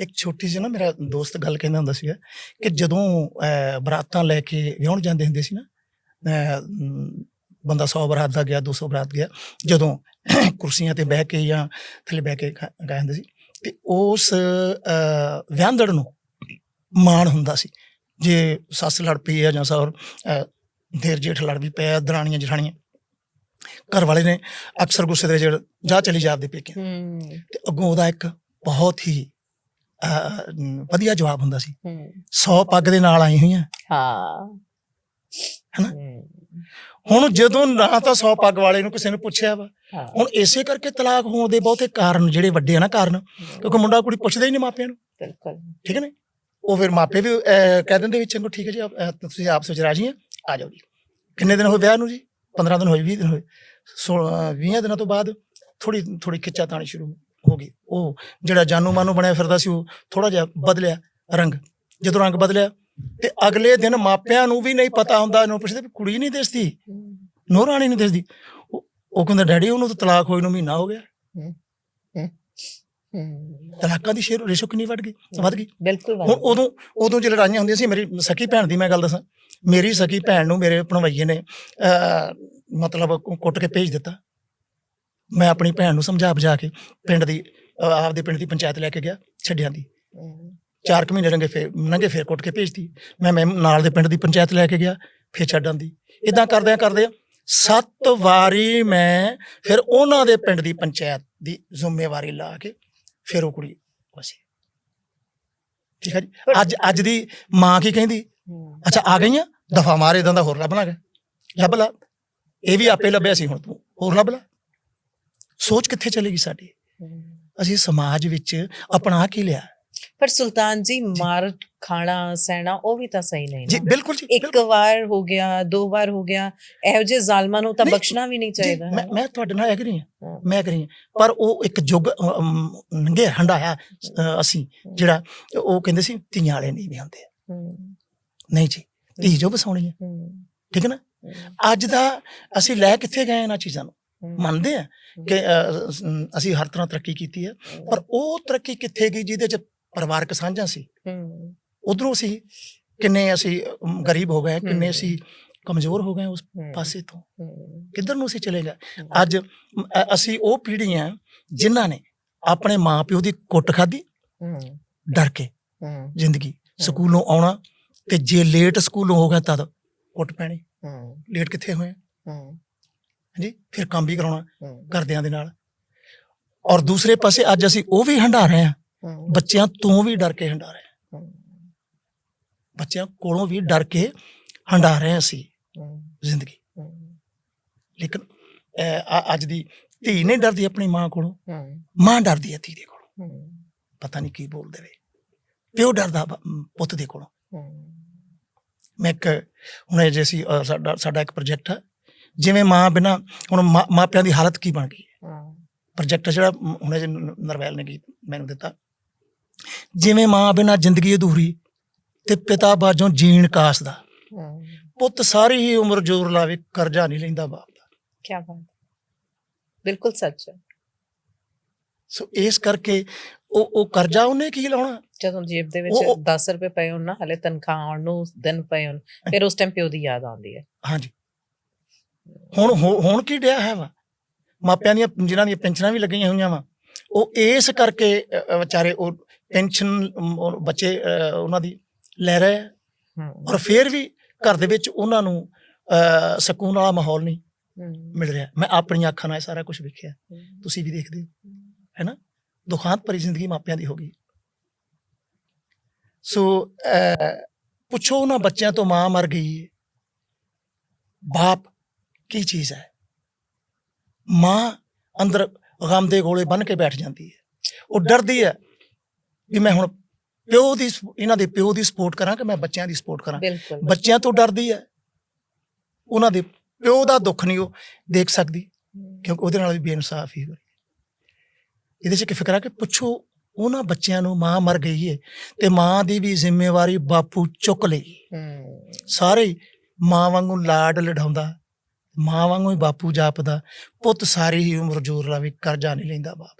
ਇੱਕ ਛੋਟੀ ਜਿਹੀ ਨਾ ਮੇਰਾ ਦੋਸਤ ਗੱਲ ਕਹਿੰਦਾ ਹੁੰਦਾ ਸੀਗਾ ਕਿ ਜਦੋਂ ਬਰਾਤਾਂ ਲੈ ਕੇ ਵਿਆਹਣ ਜਾਂਦੇ ਹੁੰਦੇ ਸੀ ਨਾ ਬੰਦਾ 100 ਬਰਾਤ ਦਾ ਗਿਆ 200 ਬਰਾਤ ਗਿਆ ਜਦੋਂ ਕੁਰਸੀਆਂ ਤੇ ਬਹਿ ਕੇ ਜਾਂ ਥੱਲੇ ਬਹਿ ਕੇ ਗਾਏ ਹੁੰਦੇ ਸੀ ਤੇ ਉਸ ਵਿਆਹੰਦੜ ਨੂੰ ਮਾਣ ਹੁੰਦਾ ਸੀ ਜੇ ਸੱਸ ਲੜ ਪਈ ਹੈ ਜਾਂ ਸੌਰ ਦੇਰ ਜੇਠ ਲੜ ਵੀ ਪਿਆ ਦਰਾਣੀਆਂ ਜਠਾਣੀਆਂ। ਘਰ ਵਾਲੇ ਨੇ ਅਕਸਰ ਗੁੱਸੇ ਦੇ ਵਿੱਚ ਜਾ ਚਲੀ ਜਾਂਦੇ ਪੇਕੇ ਤੇ ਅੱਗੋਂ ਉਹਦਾ ਇੱਕ ਬਹੁਤ ਹੀ ਵਧੀਆ ਜਵਾਬ ਹੁੰਦਾ ਸੀ। ਹੂੰ। 100 ਪੱਗ ਦੇ ਨਾਲ ਆਈ ਹੋਈਆਂ। ਹਾਂ। ਹਨਾ? ਹੁਣ ਜਦੋਂ ਨਾ ਤਾਂ 100 ਪੱਗ ਵਾਲੇ ਨੂੰ ਕਿਸੇ ਨੇ ਪੁੱਛਿਆ ਵਾ ਹੁਣ ਇਸੇ ਕਰਕੇ ਤਲਾਕ ਹੋਣ ਦੇ ਬਹੁਤੇ ਕਾਰਨ ਜਿਹੜੇ ਵੱਡੇ ਆ ਨਾ ਕਾਰਨ ਕਿਉਂਕਿ ਮੁੰਡਾ ਕੁੜੀ ਪੁੱਛਦੇ ਹੀ ਨਹੀਂ ਮਾਪਿਆਂ ਨੂੰ। ਬਿਲਕੁਲ। ਠੀਕ ਹੈ ਨਾ? ਉਹ ਫਿਰ ਮਾਪੇ ਵੀ ਕਹਿ ਦਿੰਦੇ ਵੀ ਚੰਗੋ ਠੀਕ ਹੈ ਜੀ ਤੁਸੀਂ ਆਪਸ ਵਿੱਚ ਰਾਜੀ ਆ ਆ ਜਾਓ ਜੀ। ਕਿੰਨੇ ਦਿਨ ਹੋਏ ਵਿਆਹ ਨੂੰ ਜੀ? 15 ਦਿਨ ਹੋਏ 20 ਦਿਨ ਹੋਏ। 20 ਦਿਨਾਂ ਤੋਂ ਬਾਅਦ ਥੋੜੀ ਥੋੜੀ ਖਿੱਚਾ ਤਾਣੀ ਸ਼ੁਰੂ। ਹੋ ਗਈ। ਉਹ ਜਿਹੜਾ ਜਾਨੂ ਮਾਨੂ ਬਣਿਆ ਫਿਰਦਾ ਸੀ ਉਹ ਥੋੜਾ ਜਿਹਾ ਬਦਲਿਆ ਰੰਗ। ਜਦੋਂ ਰੰਗ ਬਦਲਿਆ ਤੇ ਅਗਲੇ ਦਿਨ ਮਾਪਿਆਂ ਨੂੰ ਵੀ ਨਹੀਂ ਪਤਾ ਹੁੰਦਾ ਇਹਨੂੰ ਪੁੱਛਦੇ ਕੁੜੀ ਨਹੀਂ ਦਿਸਦੀ ਨੋ ਰਾਣੀ ਨਹੀਂ ਦਿਸਦੀ। ਉਹ- ਕਹਿੰਦਾ ਡੈਡੀ ਉਹਨੂੰ ਤਾਂ ਤਲਾਕ ਹੋਏ ਨੂੰ ਮਹੀਨਾ ਹੋ ਗਿਆ। ਤਲਾਕਾਂ ਦੀ ਸ਼ੇਰ ਰੇਸ਼ੋ ਕਿੰਨੀ ਵੱਧ ਗਈ ਵੱਧ ਗਈ। ਬਿਲਕੁਲ ਹੁਣ ਉਦੋਂ ਉਦੋਂ ਜੇ ਲੜਾਈਆਂ ਹੁੰਦੀਆਂ ਸੀ ਮੇਰੀ ਸਕੀ ਭੈਣ ਦੀ ਮੈਂ ਗੱਲ ਦੱਸਾਂ। ਮੇਰੀ ਸਕੀ ਭੈਣ ਨੂੰ ਮੇਰੇ ਭਣਵਈਏ ਨੇ ਮਤਲਬ ਕੁੱਟ ਕੇ ਭੇਜ ਦਿੱਤਾ। ਮੈਂ ਆਪਣੀ ਭੈਣ ਨੂੰ ਸਮਝਾ ਬੁਝਾ ਕੇ ਪਿੰਡ ਦੀ ਆਪਦੇ ਪਿੰਡ ਦੀ ਪੰਚਾਇਤ ਲੈ ਕੇ ਗਿਆ ਛੱਡਿਆਂ ਦੀ। ਚਾਰ ਕੁ ਮਹੀਨੇ ਰੰਗੇ ਫੇਰ ਨੰਗੇ ਫੇਰ ਕੁੱਟ ਕੇ ਭੇਜਤੀ। ਮੈਂ ਮੈਂ ਨਾਲ ਦੇ ਪਿੰਡ ਦੀ ਪੰਚਾਇਤ ਲੈ ਕੇ ਗਿਆ ਫੇਰ ਛੱਡਾਂ ਦੀ। ਇਦਾਂ ਕਰਦਿਆਂ ਕਰਦਿਆਂ ਸੱਤ ਵਾਰੀ ਮੈਂ ਫਿਰ ਉਹਨਾਂ ਦੇ ਪਿੰਡ ਦੀ ਪੰਚਾਇਤ ਦੀ ਜ਼ਿੰਮੇਵਾਰੀ ਲਾ ਕੇ ਫਿਰ ਉਹ ਕੁੜੀ ਵਸੀ। ਠੀਕ ਹੈ ਜੀ? ਅੱਜ ਅੱਜ ਦੀ ਮਾਂ ਕੀ ਕਹਿੰਦੀ? ਅੱਛਾ ਆ ਗਈਆਂ? ਦਫਾ ਮਾਰ ਇਦਾਂ ਦਾ ਹੋਰ ਲੱਭ ਲਾਂਗੇ ਲੱਭ ਲਾ। ਇਹ ਵੀ ਆਪੇ ਲੱਭਿਆ ਸੀ ਹੁਣ ਤੂੰ। ਹੋਰ ਲੱਭ ਲਾ। ਸੋਚ ਕਿੱਥੇ ਚਲੇਗੀ ਸਾਡੀ। ਅਸੀਂ ਸਮਾਜ ਵਿੱਚ ਆਪਣਾ ਕੀ ਲਿਆ? ਪਰ ਸੁਲਤਾਨ ਜੀ ਮਾਰ ਖਾਣਾ ਸਹਿਣਾ ਉਹ ਵੀ ਤਾਂ ਸਹੀ ਨਹੀਂ ਜੀ ਬਿਲਕੁਲ ਜੀ ਇੱਕ। ਵਾਰ ਹੋ ਗਿਆ ਦੋ ਵਾਰ ਹੋ ਗਿਆ ਇਹੋ ਜਿਹੇ ਜ਼ਾਲਮਾਂ ਨੂੰ ਤਾਂ ਬਖਸ਼ਣਾ ਵੀ ਨਹੀਂ ਚਾਹੀਦਾ ਮੈਂ ਮੈਂ ਤੁਹਾਡੇ ਨਾਲ ਐਗਰੀ ਹਾਂ। ਮੈਂ ਐਗਰੀ ਹਾਂ। ਪਰ ਉਹ ਇੱਕ ਯੁੱਗ ਨੰਗੇ ਹੰਡਾਇਆ ਅਸੀਂ ਜਿਹੜਾ ਉਹ ਕਹਿੰਦੇ ਸੀ ਧੀਆਂ ਵਾਲੇ ਨਹੀਂ ਵੀ ਹੁੰਦੇ ਹੂੰ, ਨਹੀਂ ਜੀ ਧੀ ਜੋ ਬਸਾਉਣੀ ਹੈ। ਠੀਕ ਹੈ ਨਾ? ਅੱਜ ਦਾ ਅਸੀਂ ਲੈ ਕਿੱਥੇ ਗਏ ਇਹਨਾਂ ਚੀਜ਼ਾਂ ਨੂੰ? ਮੰਨਦੇ ਆ ਕਿ ਅਸੀਂ ਹਰ ਤਰ੍ਹਾਂ ਤਰੱਕੀ ਕੀਤੀ ਹੈ। ਪਰ ਉਹ ਤਰੱਕੀ ਕਿੱਥੇ ਗਈ ਜਿਹਦੇ ਚ ਪਰਿਵਾਰਕ ਸਾਂਝਾਂ ਸੀ? ਉਧਰੋਂ ਅਸੀਂ ਕਿੰਨੇ ਅਸੀਂ ਗਰੀਬ ਹੋ ਗਏ ਕਿੰਨੇ। ਅਸੀਂ ਕਮਜ਼ੋਰ ਹੋ ਗਏ ਉਸ ਪਾਸੇ ਤੋਂ। ਕਿੱਧਰ ਨੂੰ ਅਸੀਂ ਚਲੇ ਗਏ? ਅੱਜ ਅਸੀਂ ਉਹ ਪੀੜ੍ਹੀ ਆ ਜਿਨ੍ਹਾਂ ਨੇ ਆਪਣੇ ਮਾਪਿਓ ਦੀ ਕੁੱਟ ਖਾਧੀ ਹੂੰ, ਡਰ ਕੇ ਜ਼ਿੰਦਗੀ। ਸਕੂਲੋਂ ਆਉਣਾ ਤੇ ਜੇ ਲੇਟ ਸਕੂਲੋਂ ਹੋ ਗਿਆ ਤਦ ਕੁੱਟ ਪੈਣੀ। ਲੇਟ ਕਿੱਥੇ ਹੋਏ? ਹਾਂਜੀ ਫਿਰ ਕੰਮ ਵੀ ਕਰਾਉਣਾ ਘਰਦਿਆਂ ਦੇ ਨਾਲ। ਔਰ ਦੂਸਰੇ ਪਾਸੇ ਅੱਜ ਅਸੀਂ ਉਹ ਵੀ ਹੰਡਾ ਰਹੇ ਹਾਂ ਹੂੰ, ਬੱਚਿਆਂ ਤੋਂ ਵੀ ਡਰ ਕੇ ਹੰਡਾ ਰਹੇ ਹੂੰ, ਬੱਚਿਆਂ ਕੋਲੋਂ ਵੀ ਡਰ ਕੇ ਹੰਡਾ ਰਹੇ ਅਸੀਂ ਜ਼ਿੰਦਗੀ। ਲੇਕਿਨ ਅੱਜ ਦੀ ਧੀ ਨਹੀਂ ਡਰਦੀ ਆਪਣੀ ਮਾਂ ਕੋਲੋਂ। ਮਾਂ ਡਰਦੀ ਹੈ ਧੀ ਦੇ ਕੋਲੋਂ। ਪਤਾ ਨਹੀਂ ਕੀ ਬੋਲ ਦੇਵੇ ਪਿਓ ਡਰਦਾ ਪੁੱਤ ਦੇ ਕੋਲੋਂ। ਮੈਂ ਇੱਕ ਹੁਣ ਜੇ ਅਸੀਂ ਸਾਡਾ ਸਾਡਾ ਇੱਕ ਪ੍ਰੋਜੈਕਟ ਹੈ ਜਿਵੇਂ ਮਾਂ ਬਿਨਾ ਹੁਣ ਮਾਪਿਆਂ ਦੀ ਹਾਲਤ ਕੀ ਬਣ ਗਈ? ਪ੍ਰੋਜੈਕਟ ਜਿਹੜਾ ਹੁਣੇ ਨਰਵੈਲ ਨੇ ਮੈਨੂੰ ਦਿੱਤਾ। ਜਿਵੇਂ ਮਾਂ ਬਿਨਾ ਜ਼ਿੰਦਗੀ ਅਧੂਰੀ ਤੇ ਪਿਤਾ ਬਾਝੋਂ ਜੀਣ ਕਾਸ ਦਾ ਪੁੱਤ ਸਾਰੀ ਹੀ ਉਮਰ ਜ਼ੋਰ ਲਾਵੇ ਕਰਜ਼ਾ ਨਹੀਂ ਲੈਂਦਾ ਬਾਪ ਦਾ। ਕੀ ਬਾਤ। ਬਿਲਕੁਲ ਸੱਚ ਹੈ। ਸੋ ਇਸ ਕਰਕੇ ਉਹ ਉਹ ਕਰਜ਼ਾ ਉਹਨੇ ਕੀ ਲਾਉਣਾ? ਜਦੋਂ ਜੇਬ ਦੇ ਵਿੱਚ ਉਹ- ਉਹ- 10 ਰੁਪਏ ਪਏ ਹੋਣ ਨਾ ਹਲੇ ਤਨਖਾਹ ਆਉਣ ਨੂੰ ਦਿਨ ਪਏ ਹੋਣ ਫਿਰ ਉਸ ਟਾਈਮ ਪਿਓ ਦੀ ਯਾਦ ਆਉਂਦੀ ਹੈ। ਹਾਂਜੀ। ਹੁਣ ਹੁਣ ਕੀ ਡਿਆ ਹੈ ਵਾ? ਮਾਪਿਆਂ ਦੀਆਂ ਜਿਨ੍ਹਾਂ ਦੀਆਂ ਪੈਨਸ਼ਨਾਂ ਵੀ ਲੱਗੀਆਂ ਹੋਈਆਂ ਵਾ ਉਹ ਇਸ ਕਰਕੇ ਵਿਚਾਰੇ ਉਹ ਪੈਨਸ਼ਨ ਬੱਚੇ ਉਹਨਾਂ ਦੀ ਲੈ ਰਹੇ ਔਰ ਫਿਰ ਵੀ ਘਰ ਦੇ ਵਿੱਚ ਉਹਨਾਂ ਨੂੰ ਸਕੂਨ ਵਾਲਾ ਮਾਹੌਲ ਨਹੀਂ ਮਿਲ ਰਿਹਾ। ਮੈਂ ਆਪਣੀਆਂ ਅੱਖਾਂ ਨਾਲ ਸਾਰਾ ਕੁਝ ਵੇਖਿਆ। ਤੁਸੀਂ ਵੀ ਦੇਖਦੇ ਹੋ। ਹੈ ਨਾ ਦੁਖਾਂਤ ਭਰੀ ਜ਼ਿੰਦਗੀ ਮਾਪਿਆਂ ਦੀ ਹੋ ਗਈ। ਸੋ ਪੁੱਛੋ ਉਹਨਾਂ ਬੱਚਿਆਂ ਤੋਂ ਮਾਂ ਮਰ ਗਈ ਹੈ ਬਾਪ ਕੀ ਚੀਜ਼ ਹੈ? ਮਾਂ ਅੰਦਰ ਗਮ ਦੇ ਗੋਲੇ ਬੰਨ ਕੇ ਬੈਠ ਜਾਂਦੀ ਹੈ। ਉਹ ਡਰਦੀ ਹੈ ਵੀ ਮੈਂ ਹੁਣ ਪਿਓ ਦੀ ਇਹਨਾਂ ਦੇ ਪਿਓ ਦੀ ਸਪੋਰਟ ਕਰਾਂ ਕਿ ਮੈਂ ਬੱਚਿਆਂ ਦੀ ਸਪੋਰਟ ਕਰਾਂ। ਬੱਚਿਆਂ ਤੋਂ ਡਰਦੀ ਹੈ। ਉਹਨਾਂ ਦੇ ਪਿਓ ਦਾ ਦੁੱਖ ਨਹੀਂ ਉਹ ਦੇਖ ਸਕਦੀ ਕਿਉਂਕਿ ਉਹਦੇ ਨਾਲ ਵੀ ਬੇਇਨਸਾਫੀ ਹੋਈ। ਇਹਦੇ 'ਚ ਕੀ ਫਿਕਰ ਆ ਕਿ ਪੁੱਛੋ ਉਹਨਾਂ ਬੱਚਿਆਂ ਨੂੰ ਮਾਂ ਮਰ ਗਈ ਹੈ ਤੇ ਮਾਂ ਦੀ ਵੀ ਜ਼ਿੰਮੇਵਾਰੀ ਬਾਪੂ ਚੁੱਕ ਲਈ। ਸਾਰੇ ਮਾਂ ਵਾਂਗੂ ਲਾਡ ਲਡਾਉਂਦਾ। ਮਾਂ ਵਾਂਗੂ ਹੀ ਬਾਪੂ ਜਾਪਦਾ, ਪੁੱਤ ਸਾਰੀ ਹੀ ਉਮਰ ਜ਼ੋਰ ਲਾਵੇ ਕਰਜ਼ਾ ਨਹੀਂ ਲੈਂਦਾ ਬਾਪ।